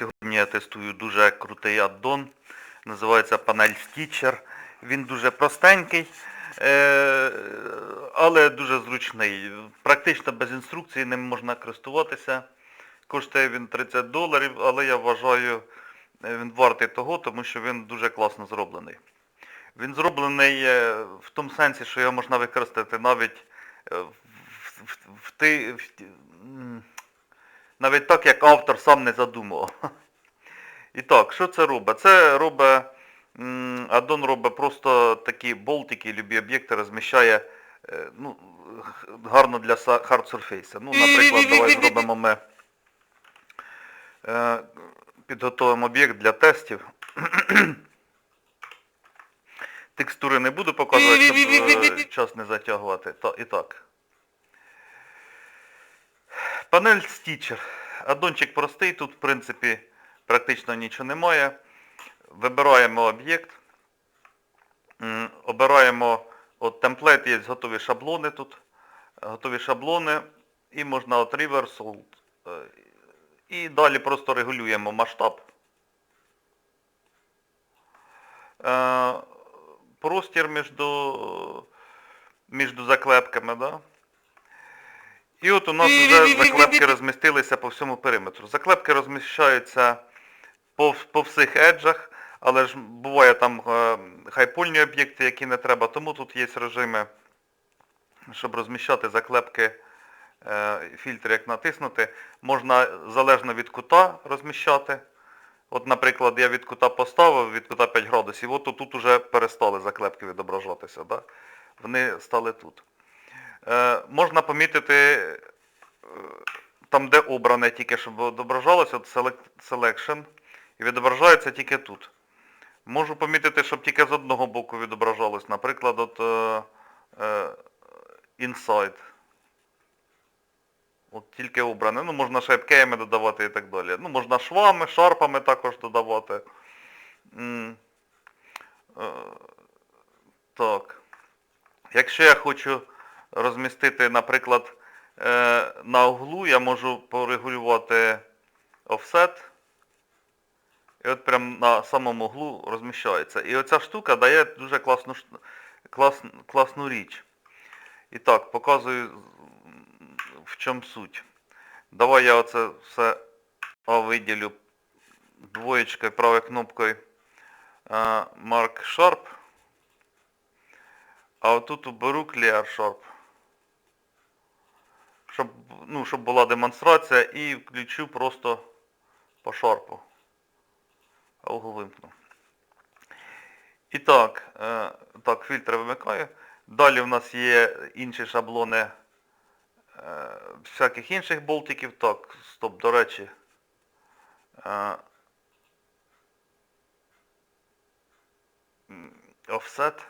Сьогодні я тестую дуже крутий аддон. Називається панель Stitcher. Він дуже простенький, е, але дуже зручний. Практично без інструкції ним можна користуватися. Коштує він 30 доларів, але я вважаю, е, він вартий того, тому що він дуже класно зроблений. Він зроблений е, в тому сенсі, що його можна використати навіть в, в, в, в ті- м, навіть так, як автор сам не задумував. І так, що це робить? Це робить, м, аддон робить просто такі болтики, любі об'єкти розміщає е, ну, гарно для hard surface. Ну, наприклад, давай зробимо ми е, підготовимо об'єкт для тестів. Текстури не буду показувати, щоб е, час не затягувати. І так. Панель Stitcher. Аддончик простий, тут в принципі практично нічого немає. Вибираємо об'єкт. Обираємо, от темплейт є, готові шаблони тут. Готові шаблони. І можна от reversal. е, І далі просто регулюємо масштаб. Е, Простір між, між заклепками, да? І от у нас вже заклепки розмістилися по всьому периметру. Заклепки розміщаються по, по всіх еджах, але ж буває там е, хайпольні об'єкти, які не треба, тому тут є режими, щоб розміщати заклепки, е, фільтр як натиснути. Можна залежно від кута розміщати. От, наприклад, я від кута поставив, від кута 5 градусів, от тут уже перестали заклепки відображатися. Да? Вони стали тут. Е, можна помітити е, там, де обране тільки, щоб відображалося, от selection, і відображається тільки тут. Можу помітити, щоб тільки з одного боку відображалось, наприклад, от е, inside. От тільки обране. Ну, можна шайпкеями додавати і так далі. Ну, можна швами, шарпами також додавати. Так. Якщо я хочу розмістити, наприклад, е, на углу, я можу порегулювати offset. І от прямо на самому углу розміщається. І оця штука дає дуже класну, клас, класну річ. І так, показую, в чому суть. Давай я оце все виділю двоєчкою, правою кнопкою е, Mark Sharp. А отут уберу Clear Sharp. Щоб, ну, щоб була демонстрація і включу просто по шарпу. А угол вимкну. І так, е, так, фільтри вимикаю. Далі в нас є інші шаблони е, всяких інших болтиків. Так, стоп, до речі. Е, Offset.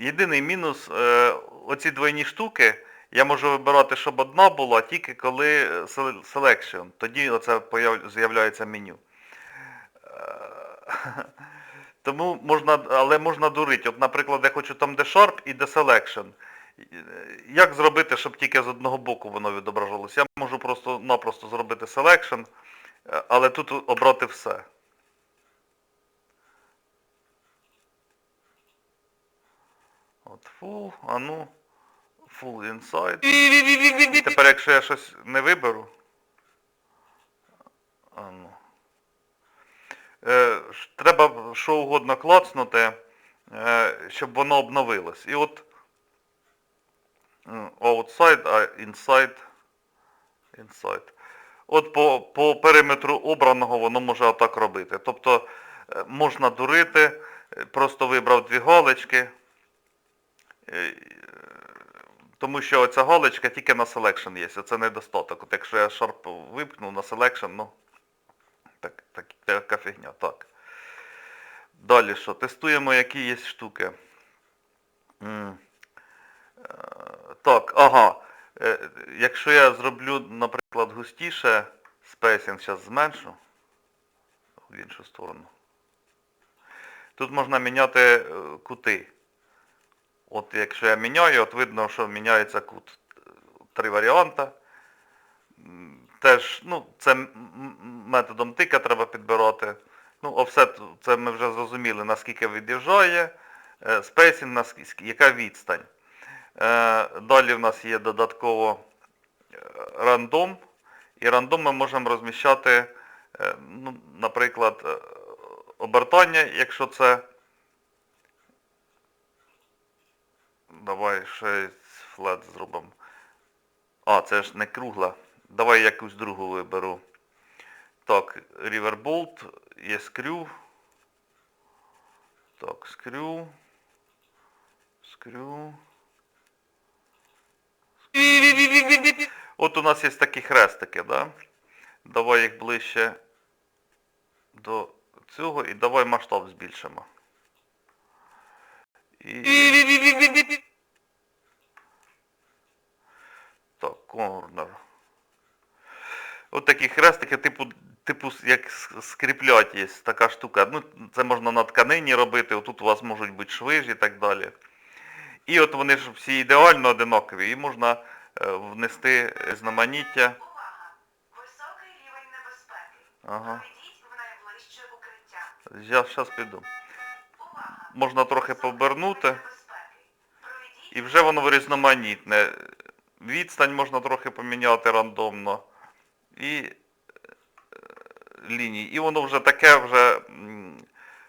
Єдиний мінус, е, оці двойні штуки, я можу вибирати, щоб одна була, тільки коли е, selection. Тоді оце з'являється меню. Е, Тому можна, але можна дурити. От, наприклад, я хочу там де Sharp і де Selection. Е, Як зробити, щоб тільки з одного боку воно відображалося? Я можу просто-напросто зробити Selection, але тут обрати все. От full, а ну, full inside. І тепер, якщо я щось не виберу. А ну. Е, треба що угодно клацнути, е, щоб воно обновилось. І от outside, а inside. Inside. От по, по периметру обраного воно може отак робити. Тобто е, можна дурити, е, просто вибрав дві галочки. Тому що оця галочка тільки на selection є, це недостаток. От якщо я Sharp випкну на selection, ну, так, так, така фігня. Так. Далі що? Тестуємо, які є штуки. Е, Так, ага. Е, Якщо я зроблю, наприклад, густіше, спейсинг зараз зменшу в іншу сторону. Тут можна міняти е, кути. От якщо я міняю, от видно, що міняється кут. Три варіанти. Теж, ну, це методом тика треба підбирати. Ну, офсет, це ми вже зрозуміли, наскільки від'їжджає, е, спейсинг, наскільки, яка відстань. Е, Далі в нас є додатково е, рандом. І рандом ми можемо розміщати, ну, наприклад, обертання, якщо це. Давай ще флет зробимо. А, це ж не кругла. Давай якусь другу виберу. Так, Riverbolt, є скрю. Так, скрю. Скрю. От у нас є такі хрестики, да? Давай їх ближче до цього і давай масштаб збільшимо. І... Так, корнер. От такі хрестики, типу, типу як скріплять є така штука. Ну, це можна на тканині робити, отут у вас можуть бути шви ж і так далі. І от вони ж всі ідеально одинакові, і можна е, внести знаманіття. Високий рівень небезпеки. Ага. В найближче укриття. Я зараз піду. Можна трохи повернути. І вже воно різноманітне. Відстань можна трохи поміняти рандомно. І е, лінії. І воно вже таке вже,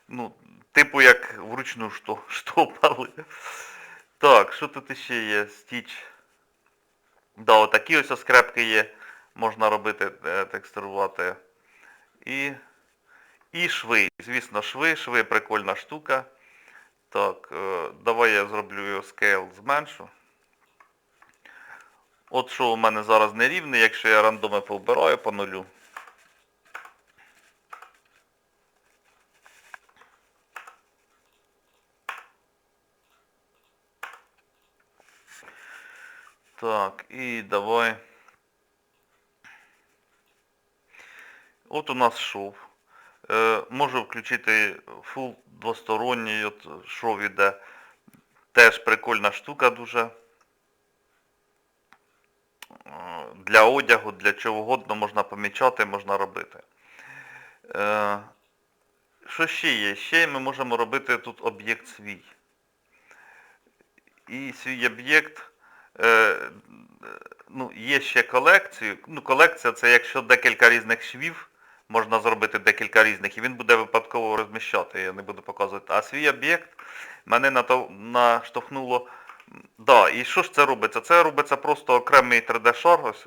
ну, типу як вручну што- штопали. Так, що тут ще є? Стіч. Да, отакі ось скрепки є. Можна робити, е, текстурувати. І, і шви. Звісно, шви. Шви прикольна штука. Так, е, давай я зроблю його scale зменшу. От що у мене зараз нерівний, якщо я рандоми повбираю по нулю. Так, і давай. От у нас шов. Е, можу включити full двосторонній, от шов іде. Теж прикольна штука дуже. Е, Для одягу, для чого угодно можна помічати, можна робити. Е, що ще є? Ще ми можемо робити тут об'єкт свій. І свій об'єкт, е, ну, є ще колекцію. Ну, колекція це якщо декілька різних швів, можна зробити декілька різних, і він буде випадково розміщати, я не буду показувати. А свій об'єкт мене наштовхнуло. Да, і що ж це робиться? Це робиться просто окремий 3D-шар, ось.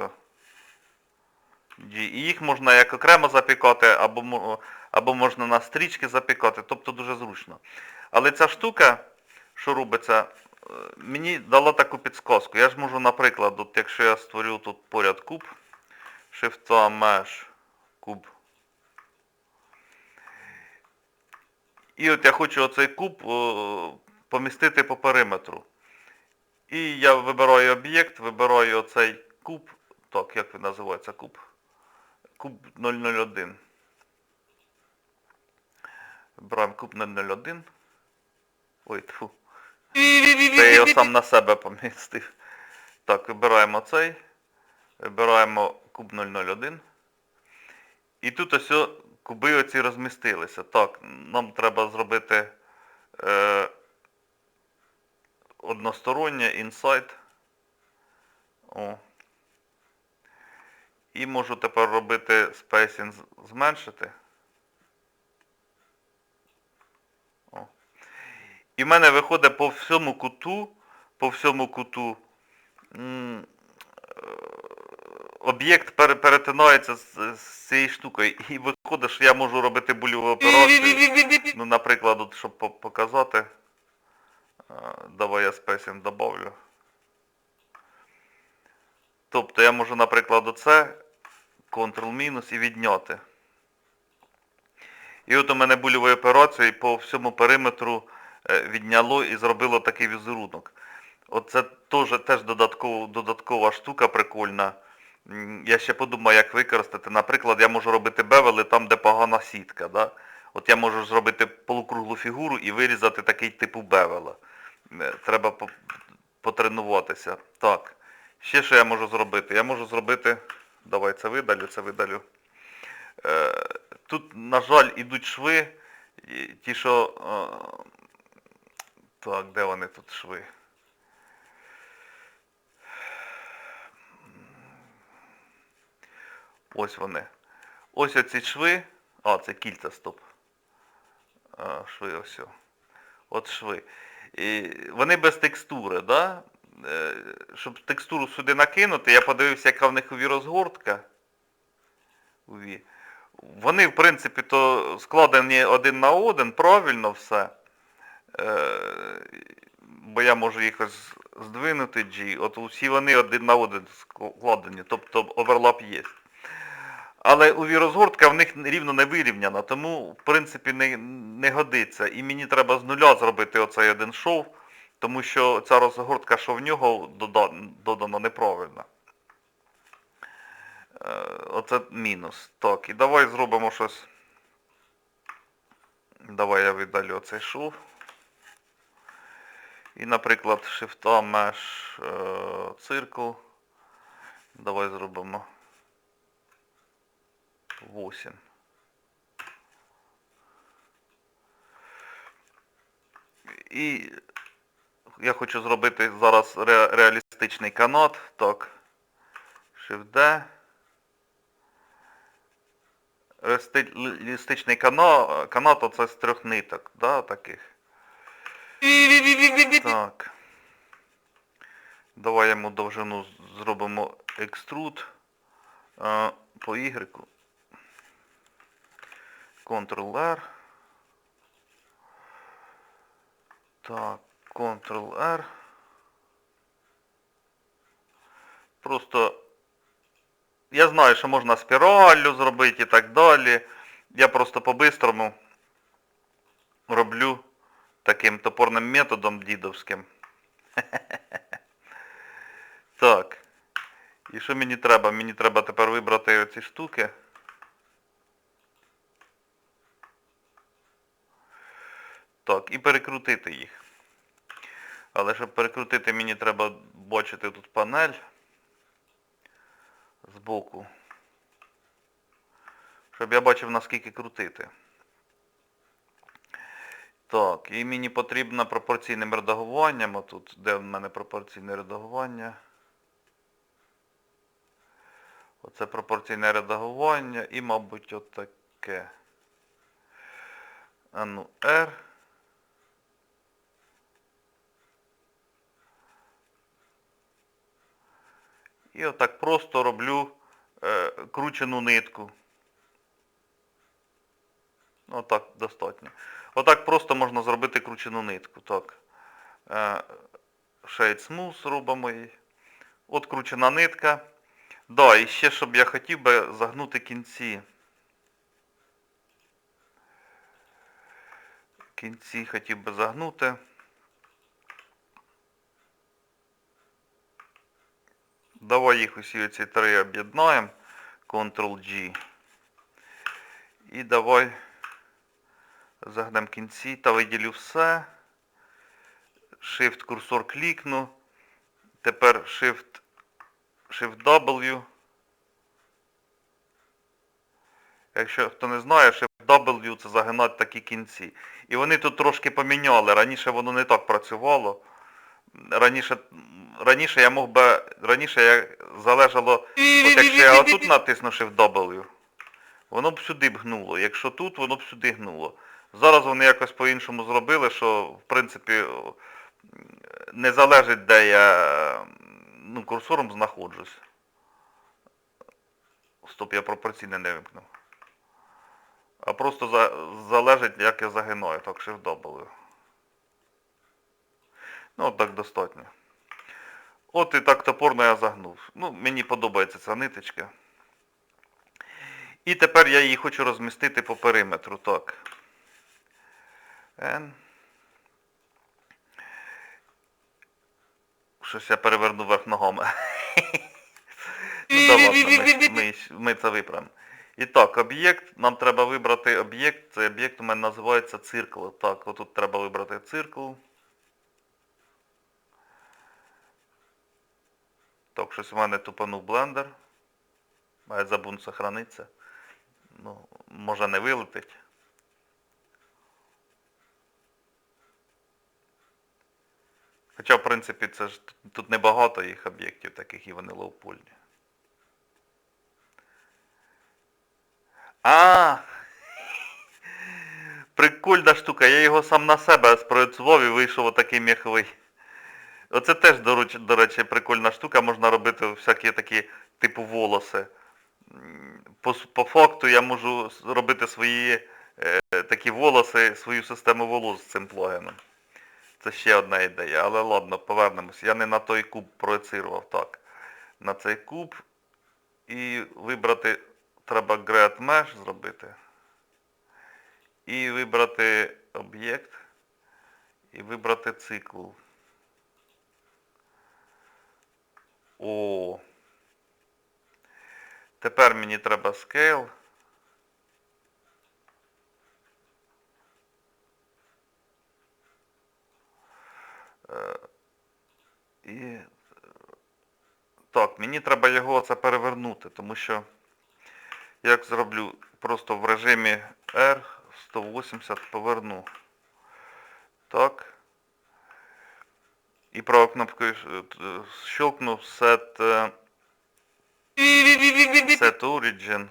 І їх можна як окремо запікати, або, або можна на стрічки запікати, тобто дуже зручно. Але ця штука, що робиться, е, мені дала таку підсказку. Я ж можу, наприклад, от якщо я створю тут поряд куб, Shift Mesh куб. І от я хочу оцей куб помістити по периметру. І я вибираю об'єкт, вибираю оцей куб. Так, як він називається куб? Куб 001. Вибираємо куб 001. Ой, тьфу. Це я його сам на себе помістив. Так, вибираємо цей. Вибираємо куб 001. І тут ось куби оці розмістилися. Так, нам треба зробити е, одностороннє інсайт. О. І можу тепер робити спейсінг зменшити. О. І в мене виходить по всьому куту, по всьому куту е, об'єкт перетинається з, з цією штукою. І виходить, що я можу робити больову операцію. Ну, наприклад, от, щоб показати. Давай я спейсінг добавлю. Тобто я можу, наприклад, оце Ctrl-мінус і відняти. І от у мене больовою операцією по всьому периметру е, відняло і зробило такий візерунок. Оце теж, теж додатково, додаткова штука прикольна. Я ще подумаю, як використати. Наприклад, я можу робити бевели там, де погана сітка. Да? От я можу зробити полукруглу фігуру і вирізати такий типу бевела. Е, Треба потренуватися. Так. Ще що я можу зробити? Я можу зробити Давай це видалю, це видалю. Е, тут, на жаль, ідуть шви, ті, що. е, так, де вони тут шви? Ось вони. Ось оці шви. А, це кільця, стоп. Шви ось. От шви. Вони без текстури, да? Е, Щоб текстуру сюди накинути, я подивився, яка в них розгортка. Вони, в принципі, то складені один на один, правильно все. Е, бо я можу їх ось здвинути G. От усі вони один на один складені, тобто оверлап є. Але у розгортка в них рівно не вирівняна, тому в принципі не, не годиться. І мені треба з нуля зробити оцей один шов, тому що ця розгортка, що в нього дода- додана неправильно. Е, Оце мінус. Так, і давай зробимо щось. Давай я видалю оцей шов. І, наприклад, шифта меш циркл. Давай зробимо 8. І я хочу зробити зараз ре- реалістичний канат. Так. Shift-D. Реалісти- Реалістичний канат, канат оце з трьох ниток, да, таких. Так. Давай йому довжину зробимо екструд по Y. Ctrl-R. Так, Ctrl-R. Просто я знаю, що можна спіраллю зробити і так далі. Я просто по-бистрому роблю таким топорним методом дідовським. Так. І що мені треба? Мені треба тепер вибрати оці штуки. Так, і перекрутити їх. Але щоб перекрутити, мені треба бачити тут панель збоку. Щоб я бачив, наскільки крутити. Так, і мені потрібно пропорційним редагуванням. Отут, де в мене пропорційне редагування. Оце пропорційне редагування і, мабуть, отаке. А ну, R. І отак просто роблю е, кручену нитку. Отак достатньо. Отак просто можна зробити кручену нитку. Так. Е, Shade Smooth робимо її. От кручена нитка. Да, і ще щоб я хотів би загнути кінці. Кінці хотів би загнути. Давай їх усі оці три об'єднаємо. Ctrl-G. І давай загнемо кінці та виділю все. Shift курсор клікну. Тепер Shift, Shift W. Якщо хто не знає, Shift W це загинати такі кінці. І вони тут трошки поміняли. Раніше воно не так працювало. Раніше, раніше я мог би, раніше я залежало, от якщо я отут натисну Shift W, воно б сюди б гнуло. Якщо тут, воно б сюди гнуло. Зараз вони якось по-іншому зробили, що в принципі не залежить, де я ну, курсором знаходжусь. Стоп, я пропорційне не вимкнув. А просто за, залежить, як я загинаю, так Shift W. Ну, так достатньо. От і так топорно я загнув. Ну, мені подобається ця ниточка. І тепер я її хочу розмістити по периметру. Так. N. Щось я переверну вверх ногами. ну да ми, ми, ми це виправимо. І так, об'єкт. Нам треба вибрати об'єкт. Цей об'єкт у мене називається циркл. Так, отут треба вибрати циркл. Так, щось у мене тупанув блендер. Має забун сохраниться. Ну, може не вилетить. Хоча, в принципі, це ж тут- небагато їх об'єктів таких і вони лоупольні. А! Прикольна штука, я його сам на себе спроєцував і вийшов отакий м'яховий. Оце теж, до речі, прикольна штука, можна робити всякі такі типу волоси. По, по факту я можу робити свої е, такі волоси, свою систему волос з цим плагіном. Це ще одна ідея, але ладно, повернемось. Я не на той куб проецирував, так. На цей куб і вибрати, треба Great Mesh зробити. І вибрати об'єкт. І вибрати цикл. О. Тепер мені треба scale. Е, І е, так, мені треба його це перевернути, тому що як зроблю просто в режимі R 180 поверну. Так. І правою кнопкою е, е, щелкну set, е, set origin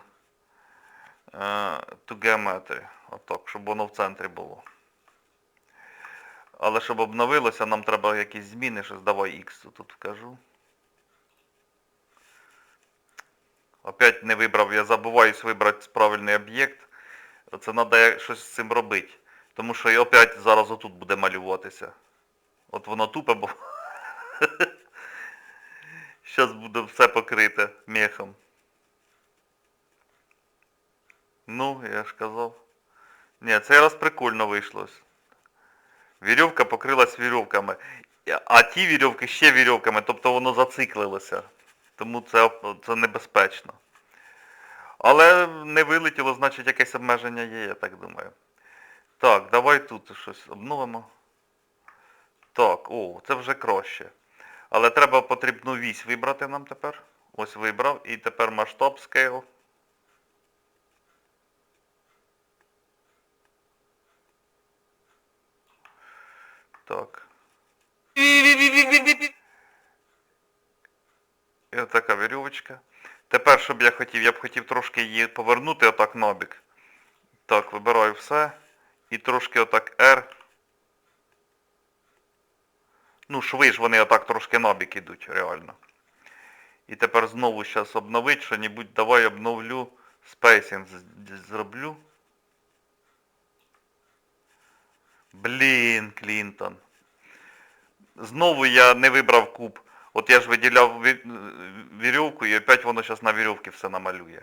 to geometry. Отак, щоб воно в центрі було. Але щоб обновилося, нам треба якісь зміни, щось давай X тут вкажу. Опять не вибрав, я забуваюсь вибрати правильний об'єкт. Це треба щось з цим робити. Тому що і опять зараз отут буде малюватися. От воно тупе, бо зараз буде все покрите мехом. Ну, я ж казав. Ні, цей раз прикольно вийшло. Вірьовка покрилась вірьовками. А ті вірьовки ще вірьовками, тобто воно зациклилося. Тому це, це небезпечно. Але не вилетіло, значить якесь обмеження є, я так думаю. Так, давай тут щось обновимо. Так, о, це вже краще. Але треба потрібну вісь вибрати нам тепер. Ось вибрав. І тепер масштаб scale. Так. І отака вірьовочка. Тепер, що б я хотів, я б хотів трошки її повернути отак набік. Так, вибираю все. І трошки отак R. Ну, шви ж вони отак трошки набік ідуть, реально. І тепер знову зараз обновити що-небудь. Давай обновлю спейсінг зроблю. Блін, Клінтон. Знову я не вибрав куб. От я ж виділяв ві- вірьовку і опять воно зараз на вірьовці все намалює.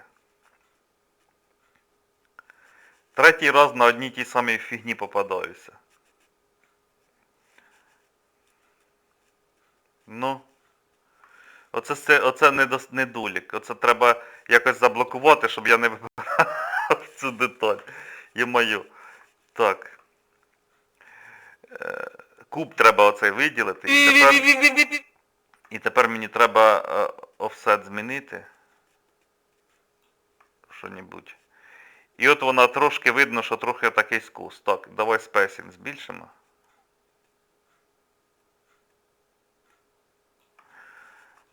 Третій раз на одній тій самій фігні попадаюся. Ну. Оце, це- оце недолік. Оце треба якось заблокувати, щоб я не вибирав цю деталь. Є-маю. Так. Е, Куб треба оцей виділити. І тепер, і тепер мені треба е, офсет змінити. Що-небудь. І от вона трошки видно, що трохи такий скус. Так, давай спейсінг збільшимо.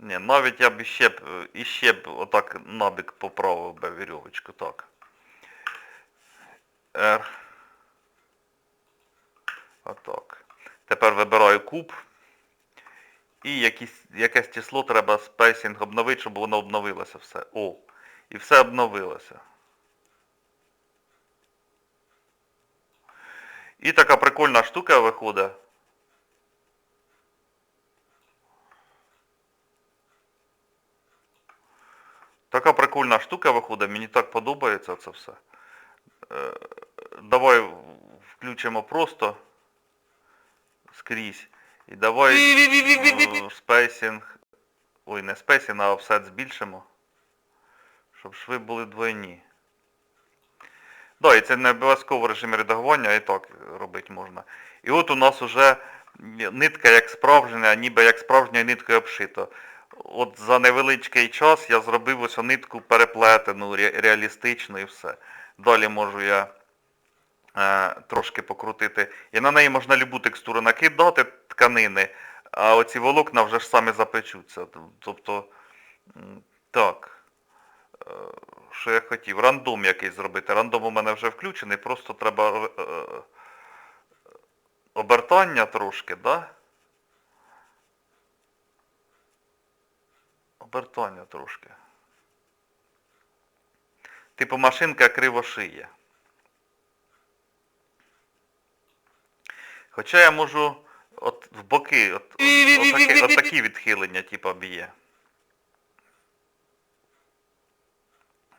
Ні, навіть я б іще е, іще б отак набік поправив би вірьовочку, так. R. Отак. Тепер вибираю куб. І якісь, якесь число треба спейсінг обновити, щоб воно обновилося все. О, і все обновилося. І така прикольна штука виходить. Така прикольна штука виходить, мені так подобається це все. Е, давай включимо просто скрізь. І давай е, спейсінг. Ой, не спейсінг, а офсет збільшимо. Щоб шви були двойні. Да, і це не обов'язково в режимі редагування, а і так робити можна. І от у нас уже нитка як справжня, ніби як справжньою ниткою обшито. От за невеличкий час я зробив ось нитку переплетену, ре- реалістичну і все. Далі можу я е, трошки покрутити. І на неї можна любу текстуру накидати тканини, а оці волокна вже ж самі запечуться. Тобто, так. Е, Що я хотів? Рандом якийсь зробити. Рандом у мене вже включений, просто треба е, е, обертання трошки, да? Обертання трошки. Типу машинка криво шиє. Хоча я можу от в боки, от, от, отакі, отакі відхилення, типу, б'є.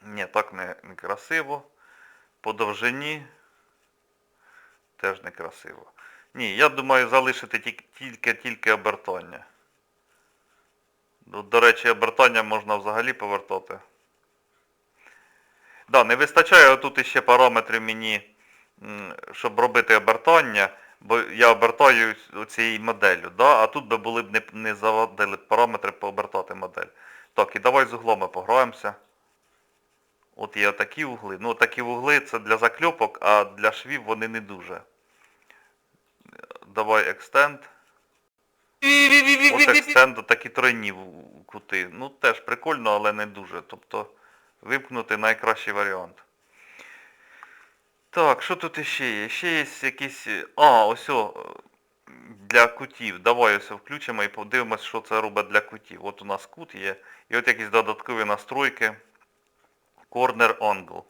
Ні, так не, не красиво. По довжині теж не красиво. Ні, я думаю залишити тільки, тільки, тільки обертання. Ну, До речі, обертання можна взагалі повертати. Да, не вистачає тут іще параметрів мені, щоб робити обертання, бо я обертаю цією моделлю, да? а тут би були б не, не заводили параметри пообертати модель. Так, і давай з углами пограємося. От є такі угли. Ну, такі вугли це для закльопок, а для швів вони не дуже. Давай екстенд. От екстенду такі тройні кути. Ну теж прикольно, але не дуже. Тобто вимкнути найкращий варіант. Так, що тут іще є? Ще є якісь. А, ось о, для кутів. Давай ось включимо і подивимось, що це робить для кутів. От у нас кут є. І от якісь додаткові настройки. Corner Angle.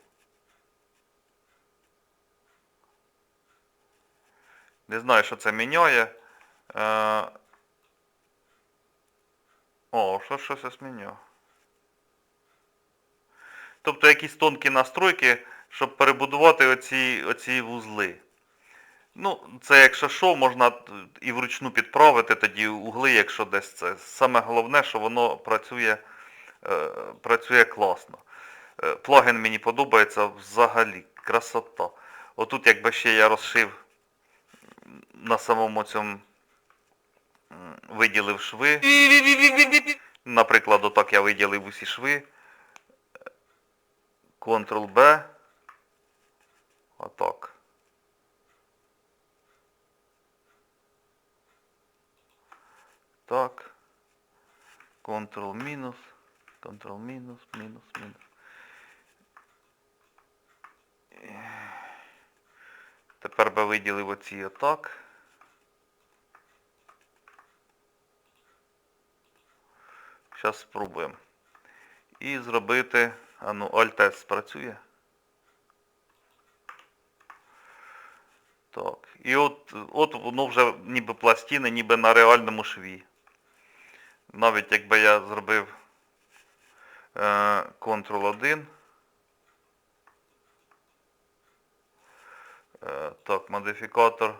Не знаю, що це міняє. О, що щось я змінював. Тобто якісь тонкі настройки, щоб перебудувати оці, оці вузли. Ну, це якщо що, можна і вручну підправити тоді угли, якщо десь це. Саме головне, що воно працює, е, працює класно. Е, Плагін мені подобається взагалі. Красота. Отут якби ще я розшив на самому цьому виділив шви. Наприклад, отак я виділив усі шви. Ctrl-B. Отак. Так. Ctrl мінус. Ctrl мінус, мінус, мінус. Тепер би виділив оці отак. Зараз спробуємо. І зробити, а ну, Alt-S спрацює. Так. І от, от воно вже ніби пластини, ніби на реальному шві. Навіть якби я зробив е, Ctrl-1. Е, так, модифікатор.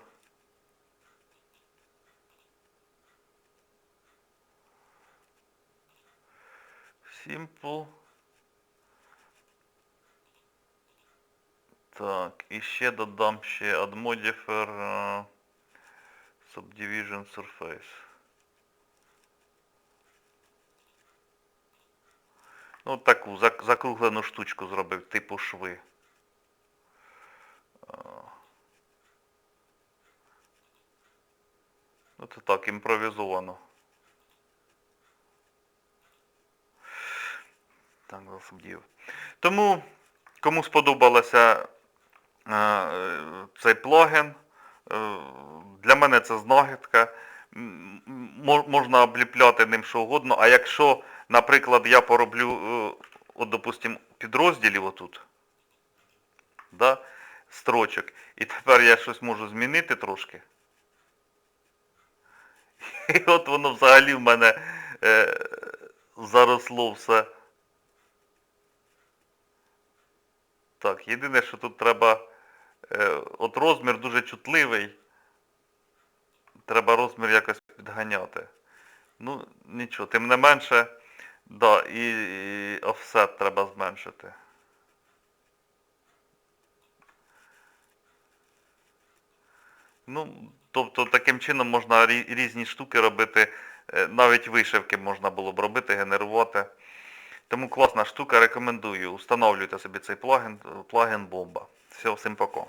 Simple. Так, і ще додам ще add modifier е, subdivision surface. Ну, таку закруглену штучку зробив, типу шви. Е, Ну, це так, імпровізовано. Так, засудів. Тому, кому сподобалося е, цей плагін, е, для мене це м- Можна обліпляти ним що угодно, а якщо, наприклад, я пороблю, е, от, допустим, підрозділів отут, да, строчок, і тепер я щось можу змінити трошки. І от воно взагалі в мене е, заросло все. Так, єдине, що тут треба. Е, от розмір дуже чутливий. Треба розмір якось підганяти. Ну, нічого, тим не менше, да, і, і офсет треба зменшити. Ну, тобто таким чином можна різні штуки робити Е, Навіть вишивки можна було б робити, генерувати. Тому класна штука, рекомендую. Установлюйте собі цей плагін, плагін бомба. Все, всім пока.